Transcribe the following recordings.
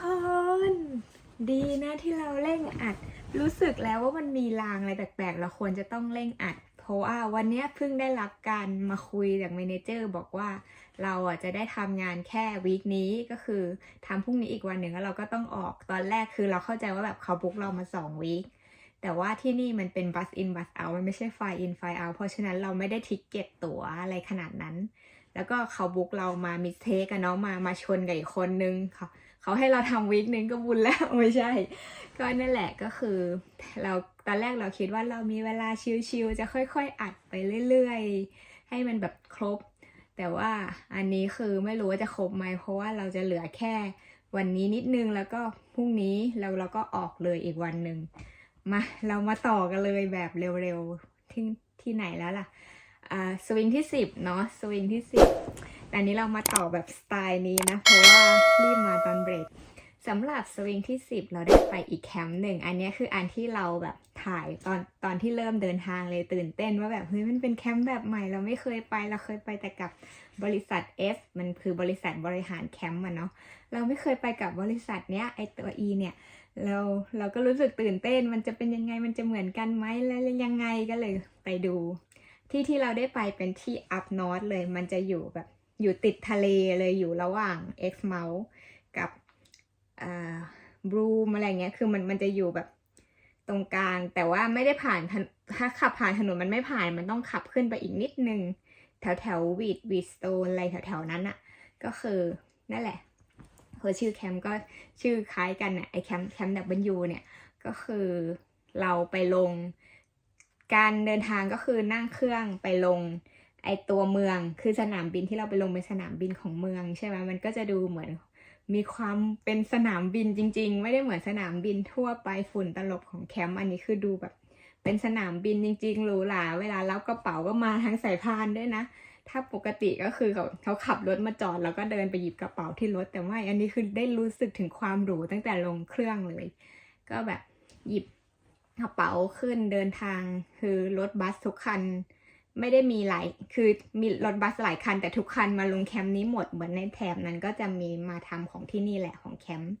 คน ดีนะที่เราเร่งอัด รู้สึกแล้วว่ามันมีลางอะไรแปลกๆ เราควรจะต้องเร่งอัด เพราะว่าวันนี้เพิ่งได้รับการมาคุยจากเมเนเจอร์บอกว่าเราอะจะได้ทำงานแค่วีคนี้ก็คือทำพรุ่งนี้อีกวันหนึ่งแล้วเราก็ต้องออกตอนแรกคือเราเข้าใจว่าแบบเขาบุกเรามาสองวีคแต่ว่าที่นี่มันเป็นบัสอินบัสเอามันไม่ใช่ไฟอินไฟเอาเพราะฉะนั้นเราไม่ได้ทิกเก็ตตั๋วอะไรขนาดนั้น แล้วก็เขาบุกเรามามิสเทคกันเนาะมามาชนกับอีกคนนึงเขา เขาให้เราทำวีคนึงก็บุญแล้วไม่ใช่ ก็นั่นแหละก็คือเราตอนแรกเราคิดว่าเรามีเวลาชิลๆจะค่อยๆ อัดไปเรื่อยๆ ให้มันแบบครบ แต่ว่าอันนี้คือไม่รู้ว่าจะครบไหมเพราะว่าเราจะเหลือแค่วันนี้นิดนึงแล้วก็พรุ่งนี้เราเราก็ออกเลยอีกวันหนึ่งมาเรามาต่อกันเลยแบบเร็วๆที่ที่ไหนแล้วล่ะอ่าสวิงที่สิบเนาะสวิงที่สิบ แต่อันนี้เรามาต่อแบบสไตล์นี้นะ เพราะว่ารีบมาตอนเบรกสำหรับสวิงที่ 10 เราได้ไปอีกแคมป์หนึ่ง อันนี้คืออันที่เราแบบถ่ายตอนตอนที่เริ่มเดินทางเลยตื่นเต้นว่าแบบเฮ้ยมันเป็นแคมป์แบบใหม่เราไม่เคยไปเราเคยไปแต่กับบริษัท F มันคือบริษัทบริหารแคมป์มันเนาะเราไม่เคยไปกับบริษัทเนี้ยไอตัว E เนี่ยเราเราก็รู้สึกตื่นเต้นมันจะเป็นยังไงมันจะเหมือนกันไหมแล้วยังไงก็เลยไปดู ที่ที่เราได้ไปเป็นที่ Up North เลยมันจะอยู่แบบ อยู่ติดทะเลเลยอยู่ระหว่าง X Mount กับอ่าบรูมอะไรเงี้ย คือมันมันจะอยู่แบบตรงกลาง แต่ว่าไม่ได้ผ่านถนถ้าขับผ่านถนนมันไม่ผ่าน มันต้องขับขึ้นไปอีกนิดนึง แถวแถววีดวีดสโตนอะไรแถวแถวนั้นอะก็คือนั่นแหละคือชื่อแคมป์ก็ชื่อคล้ายกันน่ะไอแคมป์แคมป์ดับเบิลยูเนี่ย ก็คือเราไปลง การเดินทางก็คือนั่งเครื่องไปลง ไอตัวเมืองคือสนามบินที่เราไปลงเป็นสนามบินของเมืองใช่ไหมมันก็จะดูเหมือนมีความเป็นสนามบินจริง ๆ ไม่ได้เหมือนสนามบินทั่วไปฝุ่นตลบของแคมป์อันนี้คือดูแบบ เป็นสนามบินจริงๆหรูหราเวลารับกระเป๋าก็มาทั้งสายพานด้วยนะ ถ้าปกติก็คือเขาเขาขับรถมาจอดแล้วก็เดินไปหยิบกระเป๋าที่รถแต่ไม่อันนี้คือได้รู้สึกถึงความหรูตั้งแต่ลงเครื่องเลย ก็แบบหยิบกระเป๋าขึ้นเดินทางคือรถบัสทุกคัน ไม่ได้มีหลาย คือมีรถบัสหลายคัน แต่ทุกคันมาลงแคมป์นี้หมด เหมือนในแถบนั้นก็จะมีมาทำของที่นี่แหละของแคมป์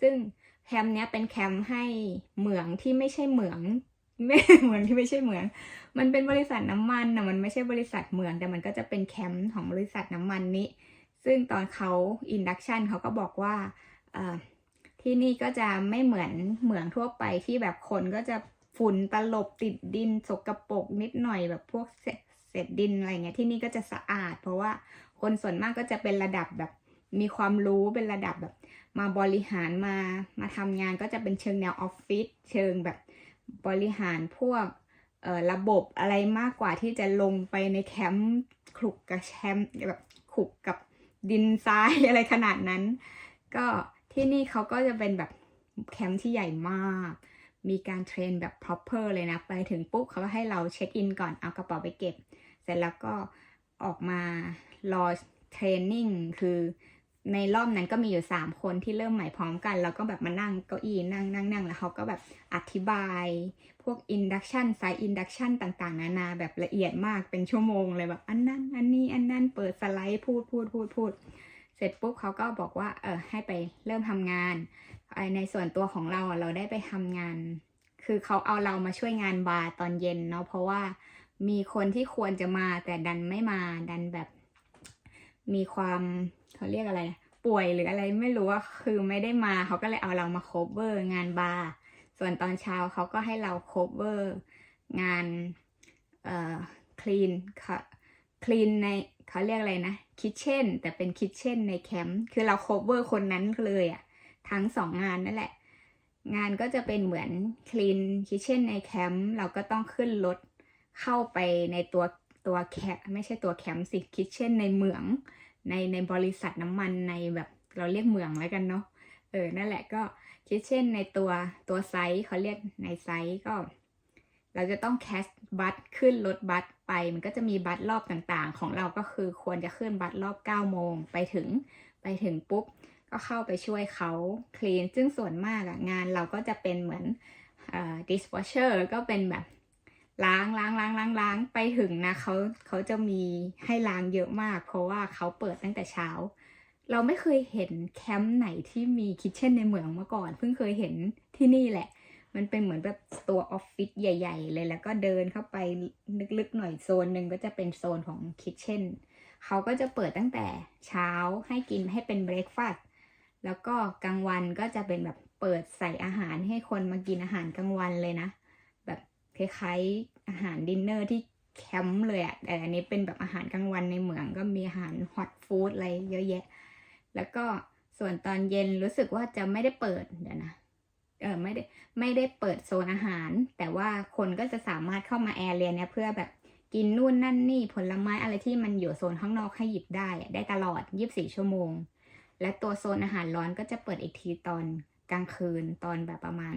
ซึ่งแคมป์เนี้ยเป็นแคมป์ให้เหมืองที่ไม่ใช่เหมือง ไม่เหมืองที่ไม่ใช่เหมือง มันเป็นบริษัทน้ำมันนะมันไม่ใช่บริษัทเหมือง แต่มันก็จะเป็นแคมป์ของบริษัทน้ำมันนี้ ซึ่งตอนเขาอินดักชันเขาก็บอกว่าที่นี่ก็จะไม่เหมือนเหมืองทั่วไปที่แบบคนก็จะ ฝุ่นตลบติดดินสกปรกนิดหน่อยแบบพวกเศษเศษดินอะไรเงี้ยที่นี่ก็จะสะอาด เพราะว่าคนส่วนมากก็จะเป็นระดับแบบมีความรู้เป็นระดับแบบ มาบริหารมามาทำงานก็จะเป็นเชิงแนวออฟฟิศเชิงแบบบริหารพวกเอ่อระบบอะไรมากกว่าที่จะลงไปในแคมป์คลุกกับแคมป์แบบคลุกกับดินทรายอะไรขนาดนั้น ก็ที่นี่เขาก็จะเป็นแบบแคมป์ที่ใหญ่มาก มีการเทรนแบบ proper เลยนะ ไปถึงปุ๊บเขาก็ให้เราเช็คอินก่อนเอากระเป๋าไปเก็บ เสร็จแล้วก็ออกมารอเทรนนิ่งคือในรอบนั้นก็มีอยู่ 3 คนที่เริ่มใหม่พร้อมกัน แล้วก็แบบมานั่งเก้าอี้นั่งนั่งนั่งแล้วเขาก็แบบอธิบายพวก induction สาย induction ต่างๆ นานาแบบละเอียดมากเป็นชั่วโมงเลยแบบอันนั้น อันนี้อันนั้นเปิดสไลด์พูดพูดพูดพูด เสร็จปุ๊บเขาก็บอกว่าเออให้ไปเริ่มทำงาน ในส่วนตัวของเราเราได้ไปทำงาน คือเขาเอาเรามาช่วยงานบาร์ตอนเย็นเนาะเพราะว่ามีคนที่ควรจะมาแต่ดันไม่มาดันแบบ มีความเขาเรียกอะไร ป่วยหรืออะไรไม่รู้ว่าคือไม่ได้มาเขาก็เลยเอาเรามาโคเวอร์งานบาร์ส่วนตอนเช้าเขาก็ให้เราโคเวอร์งานเอ่อคลีนค่ะคลีนในเขาเรียกอะไรนะคิทเช่นแต่เป็นคิทเช่นในแคมป์คือเราโคเวอร์คนนั้นเลยอะ ทั้งสองงานนั่นแหละ งานก็จะเป็นเหมือน clean kitchen ในแคมป์เราก็ต้องขึ้นรถเข้าไปในตัวตัวแคมไม่ใช่ตัวแคมป์สิ kitchen ในเหมือง ในในบริษัทน้ำมันในแบบเราเรียกเหมืองแล้วกันเนาะเออนั่นแหละก็ kitchen ในตัวตัวไซส์เขาเรียกในไซส์ก็ เราจะต้องแคสบัสขึ้นรถบัสไปมันก็จะมีบัสรอบต่างๆ ของเราก็คือควรจะขึ้นบัสรอบ9โมงไปถึงไปถึงปุ๊บ ก็เข้าไปช่วยเขาคลีน ซึ่งส่วนมากอะงานเราก็จะเป็นเหมือนเอ่อ dishwasher ก็เป็นแบบล้างล้างล้างล้างล้างไปถึงนะเขาเขาจะมีให้ล้างเยอะมาก เพราะว่าเขาเปิดตั้งแต่เช้า เราไม่เคยเห็นแคมป์ไหนที่มีคิทเช่นในเมืองมาก่อน เพิ่งเคยเห็นที่นี่แหละ มันเป็นเหมือนแบบตัวออฟฟิศใหญ่ ๆ เลยแล้วก็เดินเข้าไปลึกๆหน่อยโซนหนึ่งก็จะเป็นโซนของคิทเช่นเขาก็จะเปิดตั้งแต่เช้าให้กินให้เป็นเบรคฟาสต์ แล้วก็กลางวันก็จะเป็นแบบเปิดใส่อาหารให้คนมากินอาหารกลางวันเลยนะ แบบคล้ายๆอาหารดินเนอร์ที่แคมป์เลยอะแต่อันนี้เป็นแบบอาหารกลางวันในเมืองก็มีอาหารฮอตฟู้ดอะไรเยอะแยะ แล้วก็ส่วนตอนเย็นรู้สึกว่าจะไม่ได้เปิดเดี๋ยวนะ เออไม่ได้ไม่ได้เปิดโซนอาหาร แต่ว่าคนก็จะสามารถเข้ามาแอร์เรียเนี่ยเพื่อแบบกินนู่นนั่นนี่ผลไม้อะไรที่มันอยู่โซนข้างนอกให้หยิบได้อะได้ตลอด 24 ชั่วโมง และตัวโซนอาหารร้อนก็จะเปิดอีกทีตอนกลางคืนตอนแบบประมาณ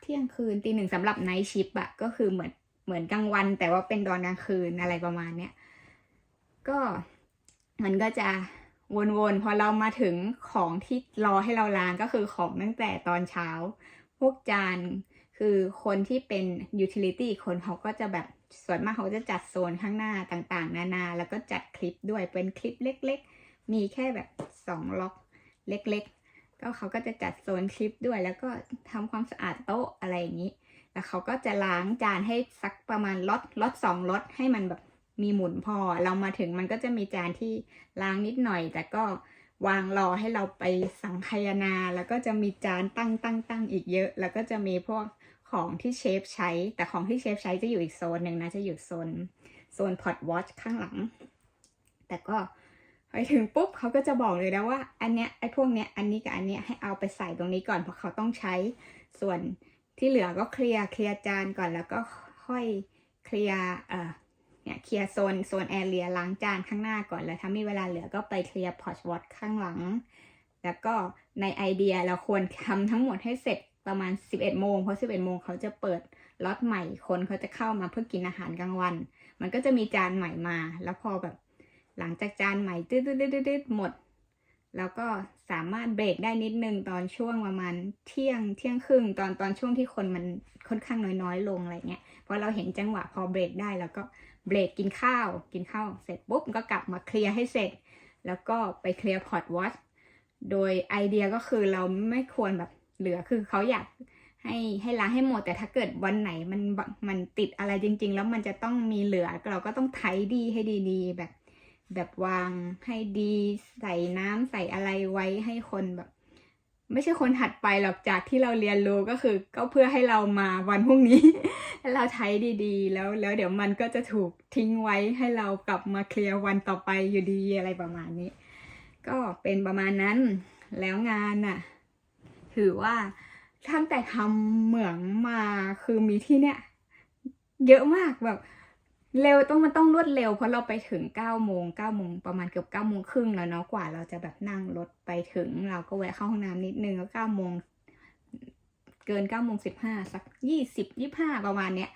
เที่ยงคืนตีหนึ่งสำหรับไนท์ชิปอะก็คือเหมือนเหมือนกลางวัน แต่ว่าเป็นตอนกลางคืนอะไรประมาณเนี้ยก็มันก็จะวนๆพอเรามาถึงของที่รอให้เราล้างก็คือของตั้งแต่ตอนเช้า พวกจานคือคนที่เป็นยูทิลิตี้คนเขาก็จะแบบส่วนมากเขาจะจัดโซนข้างหน้าต่างๆ นานา แล้วก็จัดคลิปด้วยเป็นคลิปเล็ก ๆ มีแค่แบบสองล็อกเล็กๆ ก็เขาก็จะจัดโซนคลิปด้วย แล้วก็ทำความสะอาดโต๊ะอะไรอย่างนี้ แล้วเขาก็จะล้างจานให้สักประมาณล็อตล็อตสองล็อตให้มันแบบมีหมุนพอ เรามาถึงมันก็จะมีจานที่ล้างนิดหน่อย แต่ก็วางรอให้เราไปสังคายนา แล้วก็จะมีจานตั้งตั้งตั้งอีกเยอะ แล้วก็จะมีพวกของที่เชฟใช้ แต่ของที่เชฟใช้จะอยู่อีกโซนหนึ่งนะ จะอยู่โซนโซนพอตวอชข้างหลัง แต่ก็ ไปถึงปุ๊บเขาก็จะบอกเลยนะว่า อันเนี้ยไอ้พวกเนี้ยอันนี้กับอันเนี้ยให้เอาไปใส่ตรงนี้ก่อนเพราะเขาต้องใช้ส่วนที่เหลือก็เคลียร์เคลียร์จานก่อนแล้วก็ค่อยเคลียร์เอ่อเนี่ยเคลียร์โซนโซนแอเรียล้างจานข้างหน้าก่อนแล้วถ้ามีเวลาเหลือก็ไปเคลียร์พอตวอชข้างหลัง แล้วก็ในไอเดียเราควรทำทั้งหมดให้เสร็จประมาณ 11 โมง เพราะ 11 โมงเขาจะเปิดล็อตใหม่คนเขาจะเข้ามาเพื่อกินอาหารกลางวัน มันก็จะมีจานใหม่มา แล้วพอแบบ หลังจากจานใหม่ตืดๆๆๆหมด แล้วก็สามารถเบรกได้นิดนึงตอนช่วงประมาณเที่ยงเที่ยงครึ่งตอนตอนช่วงที่คนมันค่อนข้างน้อยๆ ลงอะไรเงี้ยพอเราเห็นจังหวะพอเบรกได้แล้วก็เบรกกินข้าว กินข้าวเสร็จปุ๊บก็กลับมาเคลียร์ให้เสร็จ แล้วก็ไปเคลียร์พอร์ตวอชโดยไอเดียก็คือเราไม่ควรแบบเหลือคือเขาอยากให้ให้ล้างให้หมดแต่ถ้าเกิดวันไหนมันมันติดอะไรจริง ๆ แล้วมันจะต้องมีเหลือเราก็ต้องไถดีให้ดีๆ แบบ แบบวางให้ดีใส่น้ำใส่อะไรไว้ให้คนแบบ ไม่ใช่คนถัดไปหรอกจากที่เราเรียนรู้ก็คือ ก็เพื่อให้เรามาวันพรุ่งนี้ให้เราใช้ดีๆ แล้วแล้วเดี๋ยวมันก็จะถูกทิ้งไว้ให้เรากลับมาเคลียร์วันต่อไปอยู่ดีอะไรประมาณนี้ ก็เป็นประมาณนั้นแล้วงานน่ะ ถือว่าตั้งแต่ทำเหมืองมาคือมีที่เนี่ย เยอะมากแบบ เร็วต้องมันต้องรวดเร็วเพราะเราไปถึงเก้าโมงเก้าโมงประมาณเกือบเก้าโมงครึ่งแล้วเนาะกว่าเราจะแบบนั่งรถไปถึง เราก็แวะเข้าห้องน้ำนิดนึงแล้วเก้าโมงเกินเก้าโมงสิบห้าสักยี่สิบยี่ห้าประมาณเนี้ย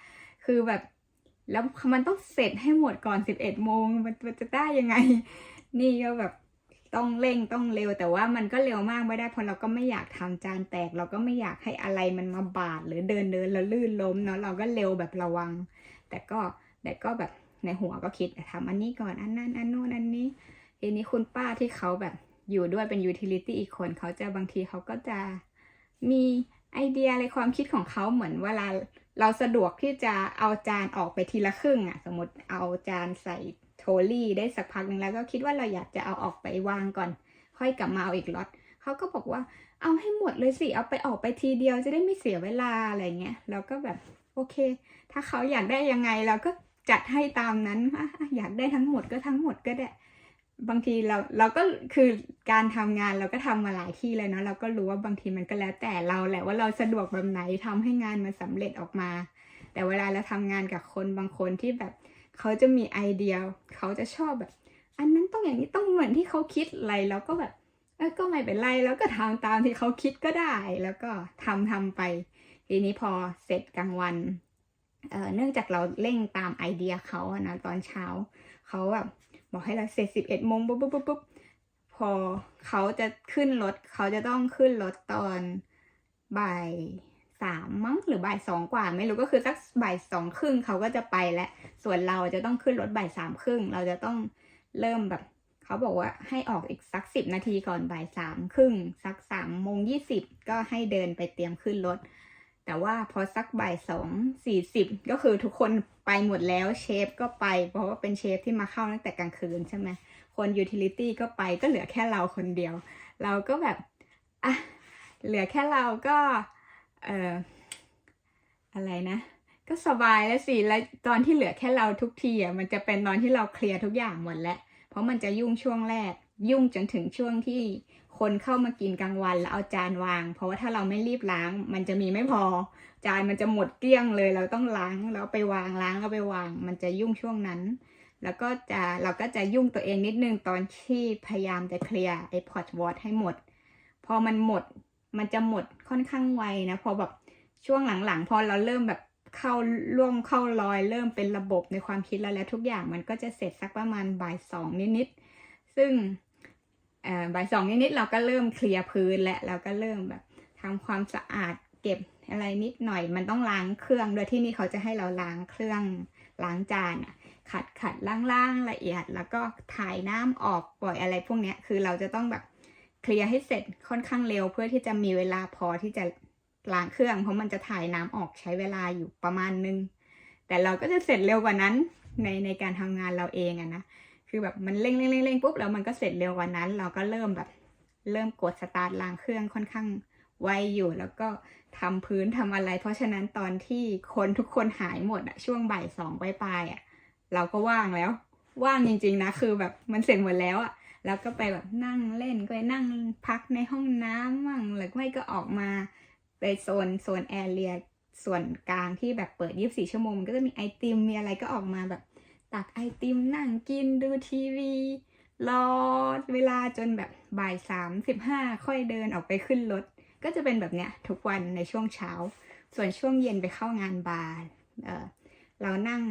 คือแบบแล้วมันต้องเสร็จให้หมดก่อนสิบเอ็ดโมงมันมันจะได้ยังไง นี่ก็แบบต้องเร่งต้องเร็วแต่ว่ามันก็เร็วมากไม่ได้เพราะเราก็ไม่อยากทำจานแตก เราก็ไม่อยากให้อะไรมันมาบาดหรือเดินเดินแล้วลื่นล้มเนาะเราก็เร็วแบบระวัง แต่ก็ แต่ก็แบบในหัวก็คิดทำอันนี้ก่อนอันนั้นอันโน้นอันนี้ทีนี้คุณป้าที่เขาแบบอยู่ด้วยเป็นยูทิลิตี้อีกคนเขาจะบางทีเขาก็จะมีไอเดียอะไรความคิดของเขาเหมือนเวลาเราสะดวกที่จะเอาจานออกไปทีละครึ่งอะสมมติเอาจานใส่โทลี่ได้สักพักหนึ่งแล้วก็คิดว่าเราอยากจะเอาออกไปวางก่อน ค่อยกลับมาเอาอีกล็อตเขาก็บอกว่าเอาให้หมดเลยสิ เอาไปออกไปทีเดียวจะได้ไม่เสียเวลาอะไรเงี้ยเราก็แบบโอเค ถ้าเขาอยากได้ยังไงเราก็ จัดให้ตามนั้นอะอยากได้ทั้งหมดก็ทั้งหมดก็ได้ บางทีเราเราก็คือการทำงานเราก็ทำมาหลายที่เลยเนาะเราก็รู้ว่าบางทีมันก็แล้วแต่เราแหละว่าเราสะดวกแบบไหนทำให้งานมันสำเร็จออกมา แต่เวลาเราทำงานกับคนบางคนที่แบบเขาจะมีไอเดียเขาจะชอบแบบ อันนั้นต้องอย่างนี้ต้องเหมือนที่เขาคิดอะไรแล้วก็แบบเออก็ไม่เป็นไรแล้วก็ทำตามที่เขาคิดก็ได้ แล้วก็ทำทำไป ทีนี้พอเสร็จกลางวัน เนื่องจากเราเร่งตามไอเดียเขาอะนะตอนเช้าเขาแบบบอกให้เราเสร็จสิบเอ็ดโมงปุ๊บปุ๊บปุ๊บปุ๊บพอเขาจะขึ้นรถเขาจะต้องขึ้นรถตอนบ่ายสามมั้งหรือบ่ายสองกว่า ไม่รู้ก็คือสักบ่ายสองครึ่งเขาก็จะไปแล้วส่วนเราจะต้องขึ้นรถบ่ายสามครึ่งเราจะต้องเริ่มแบบเขาบอกว่าให้ออกอีกสักสิบนาทีก่อนบ่ายสามครึ่งสักสามโมงยี่สิบก็ให้เดินไปเตรียมขึ้นรถ แต่ว่าพอสักบ่ายสองสี่สิบก็คือทุกคนไปหมดแล้วเชฟก็ไป เพราะว่าเป็นเชฟที่มาเข้าตั้งแต่กลางคืนใช่ไหมคนยูทิลิตี้ก็ไปก็เหลือแค่เราคนเดียว เราก็แบบอะเหลือแค่เราก็เอ่ออะไรนะ ก็สบายแล้วสิแล้วตอนที่เหลือแค่เราทุกทีอะมันจะเป็นตอนที่เราเคลียร์ทุกอย่างหมดแล้ว เพราะมันจะยุ่งช่วงแรก ยุ่งจนถึงช่วงที่ คนเข้ามากินกลางวันแล้วเอาจานวาง เพราะว่าถ้าเราไม่รีบล้าง มันจะมีไม่พอ จานมันจะหมดเกลี้ยงเลย เราต้องล้างแล้วไปวางล้างแล้วไปวาง มันจะยุ่งช่วงนั้น แล้วก็จะเราก็จะยุ่งตัวเองนิดนึงตอนที่พยายามจะเคลียร์ไอ้พอตวอตให้หมด พอมันหมดมันจะหมดค่อนข้างไวนะพอแบบช่วงหลังๆ พอเราเริ่มแบบเข้าร่วมเข้ารอย เริ่มเป็นระบบในความคิดแล้วแล้วทุกอย่างมันก็จะเสร็จสักประมาณบ่ายสองนิดๆซึ่ง บ่ายสองนิดๆเราก็เริ่มเคลียร์พื้นและเราก็เริ่มแบบทำความสะอาดเก็บอะไรนิดหน่อย มันต้องล้างเครื่องโดยที่นี่เขาจะให้เราล้างเครื่องล้างจานอะขัดขัดล่างๆละเอียด แล้วก็ถ่ายน้ำออกปล่อยอะไรพวกเนี้ยคือเราจะต้องแบบเคลียร์ให้เสร็จค่อนข้างเร็วเพื่อที่จะมีเวลาพอที่จะล้างเครื่อง เพราะมันจะถ่ายน้ำออกใช้เวลาอยู่ประมาณนึง แต่เราก็จะเสร็จเร็วกว่านั้นในในการทำงานเราเองอะนะ คือแบบมันเร่งเร่งเร่งเร่งปุ๊บแล้วมันก็เสร็จเร็วกว่านั้น เราก็เริ่มแบบเริ่มกดสตาร์ทล้างเครื่องค่อนข้างไวอยู่ แล้วก็ทำพื้นทำอะไร เพราะฉะนั้นตอนที่คนทุกคนหายหมดอะช่วงบ่ายสองปลายๆอะเราก็ว่างแล้ว ว่างจริงๆนะคือแบบมันเสร็จหมดแล้วอะแล้วก็ไปแบบนั่งเล่นก็ไปนั่งพักในห้องน้ำมั่งหรือไม่ก็ออกมาไปโซนโซนแอเรียส่วนกลางที่แบบเปิด 24 ชั่วโมงมันก็จะมีไอติมมีอะไรก็ออกมาแบบ ตักไอติมนั่งกินดูทีวี รอเวลาจนแบบบ่ายสามสิบห้าค่อยเดินออกไปขึ้นรถ ก็จะเป็นแบบเนี้ยทุกวันในช่วงเช้า ส่วนช่วงเย็นไปเข้างานบาร์เออเรานั่ง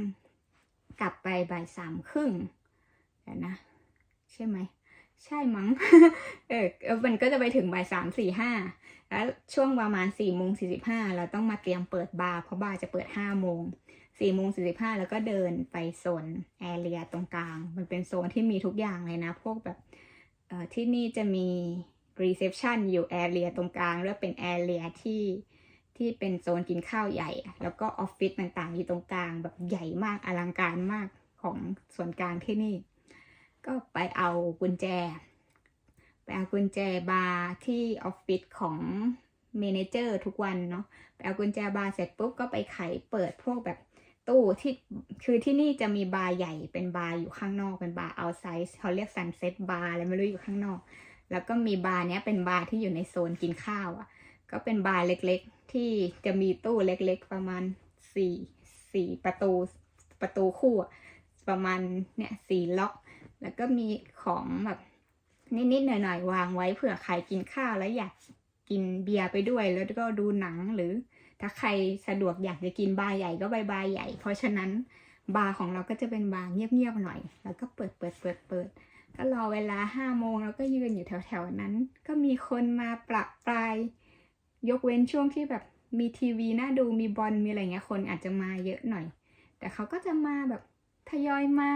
กลับไปบ่ายสามครึ่งเดี๋ยวนะ ใช่ไหม ใช่มั้งเออเออมันก็จะไปถึงบ่ายสามสี่ห้าแล้วช่วงประมาณสี่โมงสี่สิบห้าเราต้องมาเตรียมเปิดบาร์เพราะบาร์จะเปิดห้าโมง สี่โมงสี่สิบห้าแล้วก็เดินไปโซนแอเรียตรงกลาง มันเป็นโซนที่มีทุกอย่างเลยนะ พวกแบบเอ่อที่นี่จะมีรีเซพชันอยู่แอเรียตรงกลางแล้วเป็นแอเรียที่ที่เป็นโซนกินข้าวใหญ่ แล้วก็ออฟฟิศต่างๆอยู่ตรงกลางแบบใหญ่มากอลังการมากของส่วนกลางที่นี่ ก็ไปเอากุญแจ ไปเอากุญแจบาร์ที่ออฟฟิศของเมนเจอร์ทุกวันเนาะไปเอากุญแจบาร์เสร็จปุ๊บก็ไปไขเปิดพวกแบบ ตู้ที่คือที่นี่จะมีบาร์ใหญ่เป็นบาร์อยู่ข้างนอกเป็นบาร์เอาไซส์เขาเรียกซันเซ็ตบาร์อะไรไม่รู้อยู่ข้างนอก แล้วก็มีบาร์เนี้ยเป็นบาร์ที่อยู่ในโซนกินข้าวอะ่ะ ก็เป็นบาร์เล็กๆ ที่จะมีตู้เล็กๆ ประมาณสี่สี่ประตูประตูคู่อะประมาณเนี่ยสี่ล็อก แล้วก็มีของแบบนิดๆหน่อยๆวางไว้เผื่อใครกินข้าวแล้วอยากกินเบียร์ไปด้วยแล้วก็ดูหนังหรือ ถ้าใครสะดวกอยากจะกินบาร์ใหญ่ก็ไปบาร์ใหญ่ เพราะฉะนั้นบาร์ของเราก็จะเป็นบาร์เงียบๆหน่อย แล้วก็เปิดเปิดเปิดเปิดก็รอเวลาห้าโมงแล้วก็ยืนอยู่แถวๆนั้น ก็มีคนมาประปราย ยกเว้นช่วงที่แบบมีทีวีน่าดูมีบอลมีอะไรเงี้ยคนอาจจะมาเยอะหน่อย แต่เขาก็จะมาแบบทยอยมา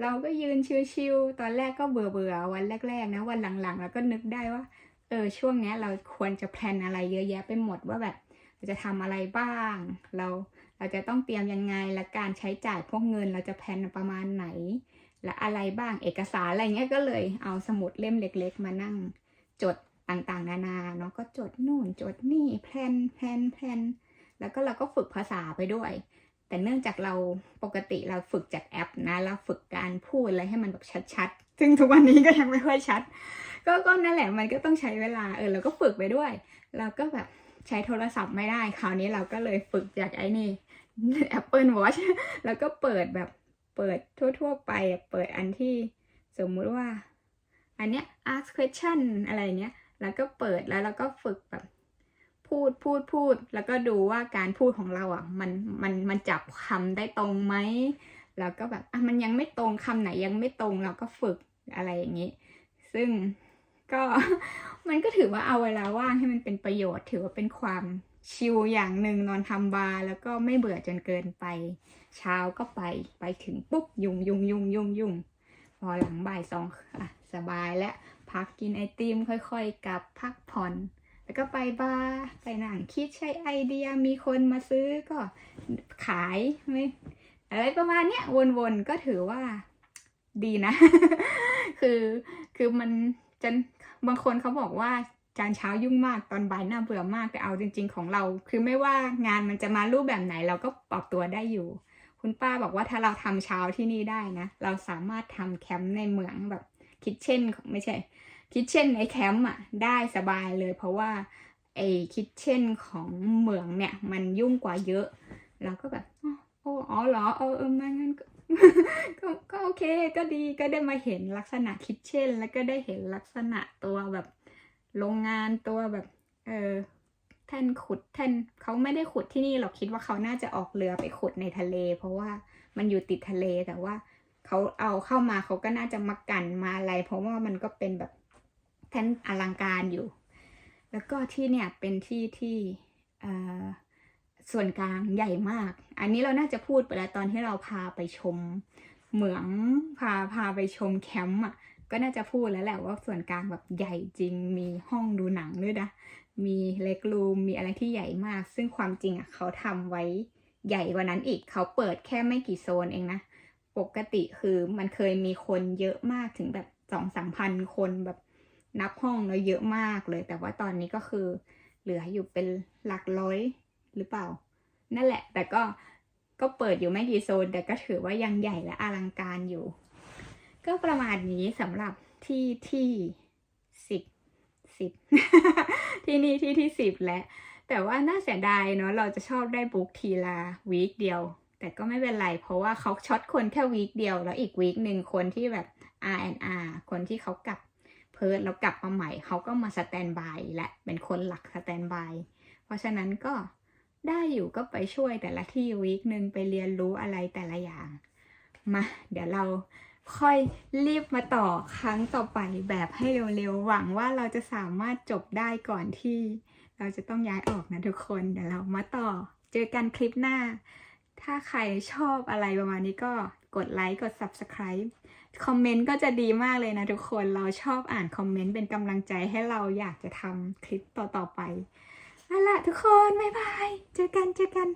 เราก็ยืนชิวๆตอนแรกก็เบื่อเบื่อๆวันแรก ๆ นะวันหลังๆแล้วก็นึกได้ว่าเออช่วงเนี้ยเราควรจะแพลนอะไรเยอะแยะไปหมดว่าแบบ เราจะทำอะไรบ้าง เราเราจะต้องเตรียมยังไง และการใช้จ่ายพวกเงินเราจะแพนประมาณไหน และอะไรบ้างเอกสารอะไรเงี้ยก็เลยเอาสมุดเล่มเล็ก ๆ มานั่งจดต่างๆ นานาเนาะก็จดนู่นจดนี่แพลนแพลนแพลนแล้วก็เราก็ฝึกภาษาไปด้วย แต่เนื่องจากเราปกติเราฝึกจากแอปนะเราฝึกการพูดอะไรให้มันแบบชัดๆ ซึ่งทุกวันนี้ก็ยังไม่ค่อยชัด ก็ก็นั่นแหละมันก็ต้องใช้เวลาเออเราก็ฝึกไปด้วย เราก็แบบ ใช้โทรศัพท์ไม่ได้คราวนี้เราก็เลยฝึกจากไอ้นี่ Apple Watch แล้วก็เปิดแบบเปิดทั่ว ๆ ไปเปิดอันที่สมมุติว่า อันเนี้ย ask question อะไรเนี้ย แล้วก็เปิดแล้วเราก็ฝึกแบบพูดพูดพูด แล้วก็ดูว่าการพูดของเราอะมันมันมันจับคำได้ตรงไหมแล้วก็แบบอะมันยังไม่ตรงคำไหนยังไม่ตรงเราก็ฝึกอะไรอย่างนี้ ซึ่ง ก็มันก็ถือว่าเอาเวลาว่างให้มันเป็นประโยชน์ ถือว่าเป็นความชิลอย่างหนึ่งนอนทำบาร์แล้วก็ไม่เบื่อจนเกินไป เช้าก็ไปไปถึงปุ๊บยุ่งยุ่งยุ่งยุ่งยุ่งพอหลังบ่ายสองอะสบายแล้วพักกินไอติมค่อยๆกลับพักผ่อน แล้วก็ไปบาร์ไปนั่งคิดใช้ไอเดียมีคนมาซื้อก็ขายไม่อะไรประมาณเนี้ยวนๆก็ถือว่าดีนะ คือคือมันจะ บางคนเขาบอกว่าจานเช้ายุ่งมากตอนบ่ายน่าเบื่อมากแต่เอาจริง ๆ ของเรา คือไม่ว่างานมันจะมารูปแบบไหนเราก็ปรับตัวได้อยู่ คุณป้าบอกว่าถ้าเราทำเช้าที่นี่ได้นะ เราสามารถทำแคมป์ในเมืองแบบคิทเช่นไม่ใช่คิทเช่นในแคมป์อะได้สบายเลย เพราะว่าไอคิทเช่นของเหมืองเนี่ยมันยุ่งกว่าเยอะ เราก็แบบ โอ้อ๋อเหรอเออเออมางั้น ก็ก็โอเคก็ดีก็ได้มาเห็นลักษณะคิทเช่น แล้วก็ได้เห็นลักษณะตัวแบบโรงงานตัวแบบ เออแท่นขุดแท่นเขาไม่ได้ขุดที่นี่หรอกคิดว่าเขาน่าจะออกเรือไปขุดในทะเล เพราะว่ามันอยู่ติดทะเลแต่ว่าเขาเอาเข้ามาเขาก็น่าจะมากันมาอะไร เพราะว่ามันก็เป็นแบบแท่นอลังการอยู่ แล้วก็ที่เนี่ยเป็นที่ที่เอ่อ ส่วนกลางใหญ่มาก อันนี้เราน่าจะพูดไปแล้วตอนที่เราพาไปชมเหมืองพาพาไปชมแคมป์อะ ก็น่าจะพูดแล้วแหละว่าส่วนกลางแบบใหญ่จริง มีห้องดูหนังด้วยนะ มีเล็กรูม มีอะไรที่ใหญ่มาก ซึ่งความจริงอะเขาทำไว้ใหญ่กว่านั้นอีก เขาเปิดแค่ไม่กี่โซนเองนะ ปกติคือมันเคยมีคนเยอะมากถึงแบบสองสามพันคนแบบนับห้องแล้วเยอะมากเลย แต่ว่าตอนนี้ก็คือเหลืออยู่เป็นหลักร้อย หรือเปล่า นั่นแหละ แต่ก็ก็เปิดอยู่ไม่กี่โซน แต่ก็ถือว่ายังใหญ่และอลังการอยู่ ก็ประมาณนี้สำหรับที่ที่สิบสิบที่นี่ที่ที่สิบและ แต่ว่าน่าเสียดายเนาะเราจะชอบได้บุ๊กทีละวีคเดียว แต่ก็ไม่เป็นไร เพราะว่าเขาช็อตคนแค่วีคเดียว แล้วอีกวีคหนึ่งคนที่แบบ R&R คนที่เขากลับเพิร์ดแล้วกลับมาใหม่เขาก็มาสแตนบายและเป็นคนหลักสแตนบายเพราะฉะนั้นก็ ได้อยู่ก็ไปช่วยแต่ละที่วีคหนึ่งไปเรียนรู้อะไรแต่ละอย่าง มา เดี๋ยวเราค่อยรีบมาต่อครั้งต่อไปแบบให้เร็วๆ หวังว่าเราจะสามารถจบได้ก่อนที่ เราจะต้องย้ายออกนะทุกคน เดี๋ยวเรามาต่อ เจอกันคลิปหน้า ถ้าใครชอบอะไรประมาณนี้ก็กดไลค์กด Subscribe คอมเมนต์ก็จะดีมากเลยนะทุกคน เราชอบอ่านคอมเมนต์เป็นกำลังใจให้เราอยากจะทำคลิปต่อๆไป นั่นแหละทุกคน บ๊ายบาย เจอกันเจอกัน